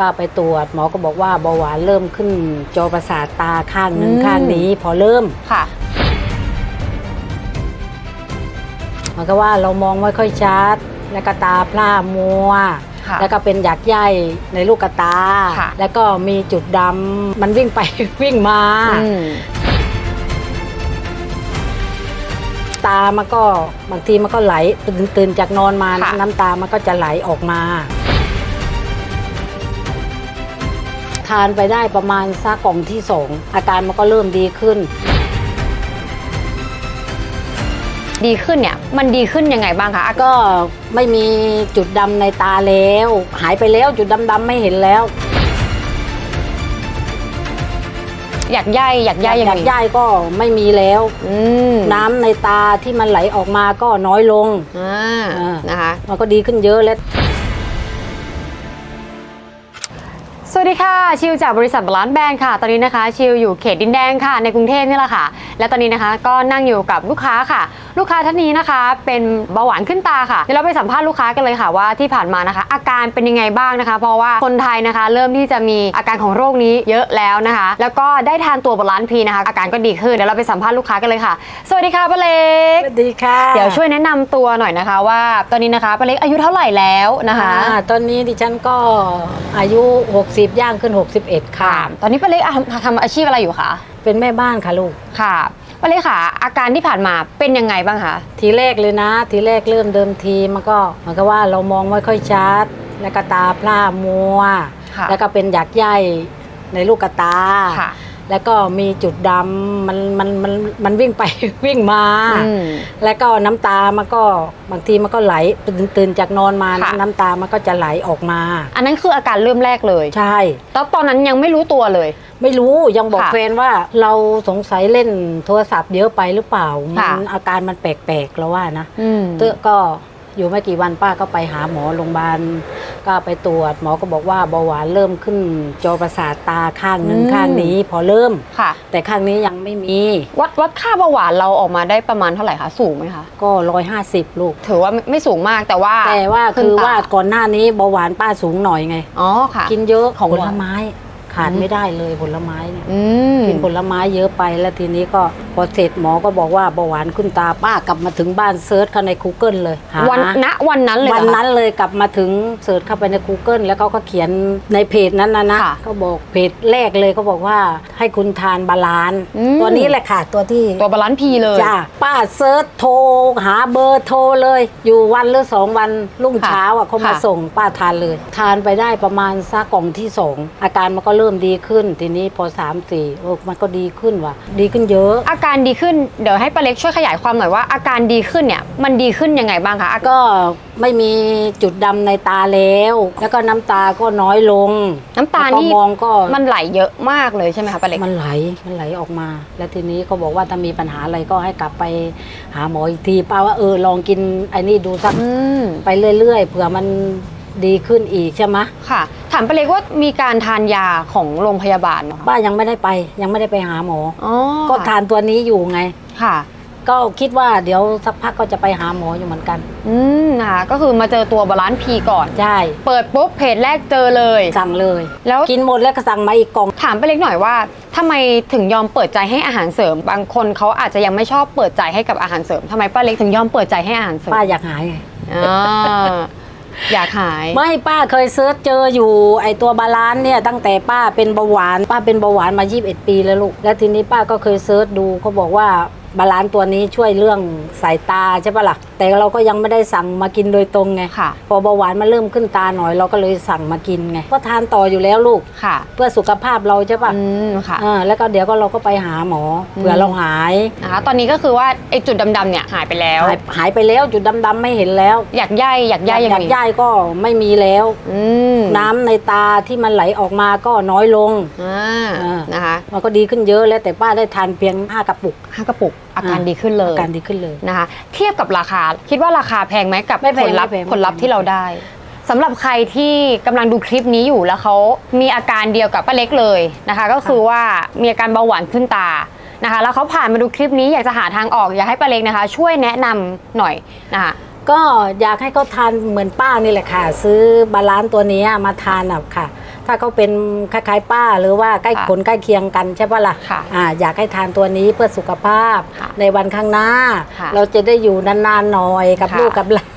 ก็ไปตรวจหมอก็บอกว่าเบาหวานเริ่มขึ้นจอประสาทตาข้างหนึ่งอืม ข้างนี้ พอเริ่มค่ะมันก็ว่าเรามองไม่ค่อยชัด แล้วก็ตาพร่ามัว ค่ะ แล้วก็เป็นหยักใยในลูกกระตา ค่ะ แล้วก็มีจุดดำมันวิ่งไป วิ่งมา อืม ตามันก็บางทีมันก็ไหลตื่นตื่นจากนอนมานะน้ำตามันก็จะไหลออกมา ทานไปได้ประมาณสักกล่องที่สองอาการมันก็เริ่มดีขึ้น ดีขึ้นเนี่ย มันดีขึ้นยังไงบ้างคะอาก็ไม่มีจุดดำในตาแล้ว หายไปแล้วจุดดำๆไม่เห็นแล้วอยากย่ายอยากย่ายยังอยาไงกย่ายก็ไม่มีแล้ว อืมน้ำในตาที่มันไหลออกมาก็น้อยลงอ่าอ่าน นะคะ มันก็ดีขึ้นเยอะแล้ว ดีค่ะ ชิวจากบริษัทบาลานซ์แบรนด์ค่ะ ตอนนี้นะคะ ชิวอยู่เขตดินแดงค่ะ ในกรุงเทพนี่แหละค่ะ และตอนนี้นะคะก็นั่งอยู่กับลูกค้าค่ะ ลูกค้าท่านนี้นะคะ เป็นเบาหวานขึ้นตาค่ะเดี๋ยวเราไปสัมภาษณ์ลูกค้ากันเลยค่ะว่าที่ผ่านมานะคะ อาการเป็นยังไงบ้างนะคะ เพราะว่าคนไทยนะคะ เริ่มที่จะมีอาการของโรคนี้เยอะแล้วนะคะ แล้วก็ได้ทานตัวบาลานซ์พีนะคะ อาการก็ดีขึ้นเดี๋ยวเราไปสัมภาษณ์ลูกค้ากันเลยค่ะ สวัสดีค่ะป้าเล็กสวัสดีค่ะเดี๋ยวช่วยแนะนำตัวหน่อยนะคะ ว่าตอนนี้นะคะป้าเล็กอายุเท่าไหร่แล้วนะคะ อ่าตอนนี้ดิฉันก็อายุ 60 ย่างขึ้น 61 ค่ะ ตอนนี้ป้าเล็กอะทำทำอาชีพอะไรอยู่คะเป็นแม่บ้านค่ะลูก ค่ะ ป้าเล็กค่ะอาการที่ผ่านมาเป็นยังไงบ้างคะ ทีแรกเลยนะ ทีแรกเริ่มเดิมทีมันก็มันก็ว่าเรามองไม่ค่อยชัด แล้วก็ตาพร่ามัว ค่ะแล้วก็เป็นหยักใยในลูกกระตา ค่ะ แล้วก็มีจุดดำมันมันมันมันวิ่งไป วิ่งมา อืม แล้วก็น้ำตามันก็บางทีมันก็ไหลตื่นตื่นจากนอนมานะค่ะ น้ำตามันก็จะไหลออกมา อันนั้นคืออาการเริ่มแรกเลย ใช่ แล้วตอนนั้นยังไม่รู้ตัวเลย ไม่รู้ยังบอกค่ะแฟนว่าเราสงสัยเล่นโทรศัพท์เยอะไปหรือเปล่ามัค่ะ นอาการมันแปลกๆแล้วว่านะอืม เตอะก็อยู่ไม่กี่วันป้าก็ไปหาหมอโรงพยาบาลก็ไปตรวจหมอก็บอกว่าเบาหวานเริ่มขึ้นจอประสาทตาข้างหนึ่งอืม ข้างนี้ พอเริ่ม ค่ะ แต่ข้างนี้ยังไม่มีวัดวัดค่าเบาหวานเราออกมาได้ประมาณเท่าไหร่คะสูงไหมคะ ก็ร้อยห้าสิบลูก ถือว่าไม่ไม่สูงมากแต่ว่าแต่ว่าขึ้นคือตาว่าก่อนหน้านี้เบาหวานป้าสูงหน่อยไง อ๋อค่ะ กินเยอะของผหวานลไม้ ขาดอืมไม่ได้เลยผลไม้เนี่ยอืมกินผลไม้เยอะไปแล้วทีนี้ก็พ อเสร็จหมอก็บอกว่าเบาหวานขึ้นตาป้ากลับมาถึงบ้านเซิร์ชเข้าใน Google เลยหา วันณวันนั้นเลยเหรวัอนคะ นั้นเลยกลับมาถึงเสิร์ชเข้าไปใน Google แล้วเขาก็เขียนในเพจนั้นนะนะค่ะเขาบอกเพจแรกเลยเขาบอกว่าให้คุณทานบาลานซ์อืม ตัวนี้แหละค่ะตัวที่ตัวบาลานซ์พีเลย จ้าป้าเซิร์ชโทรหาเบอร์โทรเลย อยู่วันหรือสองวันรุ่งค่ะเช้าอะเขามาค่ะ ส่งป้าทานเลย ทานไปได้ประมาณสักกล่องที่สองอาการมันก็เริ่มดีขึ้น ทีนี้พอสามสี่โอ้มันก็ดีขึ้นว่ะดีขึ้นเยอะ อาการดีขึ้นเดี๋ยวให้ป้าเล็กช่วยขยายความหน่อยว่าอาการดีขึ้นเนี่ยมันดีขึ้นยังไงบ้างคะอาการก็ไม่มีจุดดำในตาแล้ว แล้วก็น้ำตาก็น้อยลงน้ำตาแล้วก็นี่มองก็มันไหลเยอะมากเลยใช่ไหมคะป้าเล็กมันไหลมันไหลออกมา แล้วทีนี้เขาบอกว่าถ้ามีปัญหาอะไรก็ให้กลับไปหาหมออีกทีป้าว่าเออลองกินไอ้นี่ดูสัก อืม ไปเรื่อยๆ เผื่อมัน ดีขึ้นอีกใช่ไหมค่ะ ถามป้าเล็กว่ามีการทานยาของโรงพยาบาลไหมคะป้ายังไม่ได้ไปยังไม่ได้ไปหาหมออ๋อก็ทานตัวนี้อยู่ไง ค่ะ ก็คิดว่าเดี๋ยวสักพักก็จะไปหาหมออยู่เหมือนกัน อืมนะคะ ก็คือมาเจอตัวบาลานซ์พีก่อน ใช่ เปิดปุ๊บเพจแรกเจอเลย สั่งเลย แล้วกินหมดแล้วก็สั่งมาอีกกล่อง ถามป้าเล็กหน่อยว่าทำไมถึงยอมเปิดใจให้อาหารเสริม บางคนเขาอาจจะยังไม่ชอบเปิดใจให้กับอาหารเสริมทำไมป้าเล็กถึงยอมเปิดใจให้อาหารเสริมป้าอยากหายไง อ่า อยากหาย ไม่ป้าเคยเซิร์ชเจออยู่ไอตัวบาลานซ์เนี่ยตั้งแต่ป้าเป็นเบาหวาน ป้าเป็นเบาหวานมา 21 ปีแล้วลูก แล้วทีนี้ป้าก็เคยเซิร์ชดูเขาบอกว่า บาลานซ์ตัวนี้ช่วยเรื่องสายตาใช่ปะล่ะ แต่เราก็ยังไม่ได้สั่งมากินโดยตรงไงค่ะ พอเบาหวานมันเริ่มขึ้นตาหน่อยเราก็เลยสั่งมากินไงก็ทานต่ออยู่แล้วลูก ค่ะ เพื่อสุขภาพเราใช่ปะอืมค่ะอ่าแล้วก็เดี๋ยวก็เราก็ไปหาหมอเผื่อเราหายนะคะตอนนี้ก็คือว่าไอ้จุดดำๆเนี่ยหายไปแล้ว หายหายไปแล้วจุดดำๆไม่เห็นแล้วอยากย่ายอยากย่ายยังอยากไงย่ายก็ไม่มีแล้ว อืมน้ำในตาที่มันไหลออกมาก็น้อยลง อ่าอ่าน นะคะมันก็ดีขึ้นเยอะแล้วแต่ป้าได้ทานเพียง5กระปุก ห้ากระปุกอาการอ่าดีขึ้นเลยอาการดีขึ้นเลยนะคะ เทียบกับราคาคิดว่าราคาแพงไหมกับไม่แพผงลลัพธ์ไม่แพง ผลลัพธ์ที่เราได้สำหรับใครที่กำลังดูคลิปนี้อยู่แล้วเขามีอาการเดียวกับป้าเล็กเลยนะคะ ก็คือว่ามีอาการเบาหวานขึ้นตานะคะ แล้วเขาผ่านมาดูคลิปนี้อยากจะหาทางออกอยากให้ป้าเล็กนะคะ ช่วยแนะนำหน่อยนะคะ ก็อยากให้เขาทานเหมือนป้านี่แหละค่ะ ซื้อบาลานซ์ตัวนี้มาทานอะค่ะ ถ้าเขาเป็นคล้ายๆป้าหรือว่าใกล้ค่ะผลใกล้เคียงกันใช่ปะล่ะค่ะอ่าอยากให้ทานตัวนี้เพื่อสุขภาพค่ะในวันข้างหน้าค่ะเราจะได้อยู่นานๆหน่อยกับค่ะลูกกับหลาน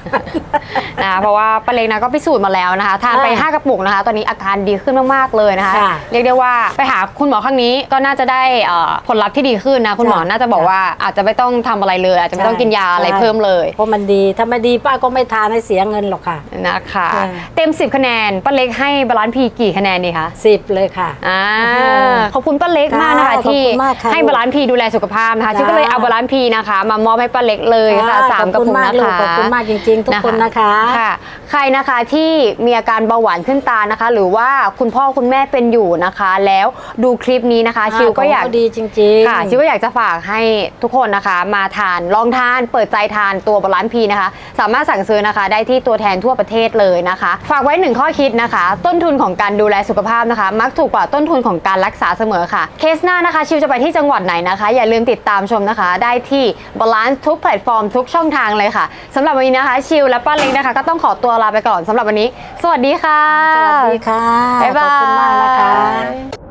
นะคะเพราะว่าป้าเล็กนะก็พิสูจน์มาแล้วนะคะ ทานไปอ่า5กระปุกนะคะ ตอนนี้อาการดีขึ้นมากๆเลยนะคะ ค่ะเรียกได้ว่าไปหาคุณหมอครั้งนี้ก็น่าจะได้เอ่อผลลัพธ์ที่ดีขึ้นนะคุณหมอค่ะน่าจะบอกว่าอาจจะไม่ต้องทำอะไรเลย อาจจะไม่ต้องกินยาอะไรใช่ เพิ่มเลยเพราะมันดี ถ้าไม่ดีป้าก็ไม่ทานให้เสียเงินหรอกค่ะ นะคะค่ะเต็ม 10 คะแนนป้าเล็กให้บาลานซ์พีกี่คะแนนดีคะสิบเลยค่ะ อ่าค่ะขอบคุณป้าเล็กมากนะคะค่ะขอบที่คุณมากค่ะให้บาลานซ์พีดูแลสุขภาพนะคะจ้าชิวก็เลยเอาบาลานซ์พีนะคะ มามอบให้ป้าเล็กเลยค่ะสามกระปุกขอบคุณมากนะลูกคะ ขอบคุณมากจริงๆ ทุกคนนะคะค่ะ ใครนะคะที่มีอาการเบาหวานขึ้นตานะคะ หรือว่าคุณพ่อคุณแม่เป็นอยู่นะคะ แล้วดูคลิปนี้นะคะ ชิวก็อยากขงเขดีจริงๆค่ะ ชิวก็อยากจะฝากให้ทุกคนนะคะ มาทานลองทานเปิดใจทานตัวบาลานซ์พีนะคะ สามารถสั่งซื้อนะคะ ได้ที่ตัวแทนทั่วประเทศเลยนะคะ ฝากไว้หนึ่งข้อคิดนะคะ ต้นทุนของการดูแลสุขภาพนะคะ มักถูกกว่าต้นทุนของการรักษาเสมอค่ะ เคสหน้านะคะ ชิวจะไปที่จังหวัดไหนนะคะ อย่าลืมติดตามชมนะคะ ได้ที่บาลานซ์ทุกแพลตฟอร์มทุกช่องทางเลยค่ะสำหรับวันนี้นะคะ ชิวและป้าานเล็กนะคะ ก็ต้องขอตัวลาไปก่อนสำหรับวันนี้ สวัสดีค่ะ สวัสดีค่ะ บ๊ายบาย ขอบคุณมากนะคะ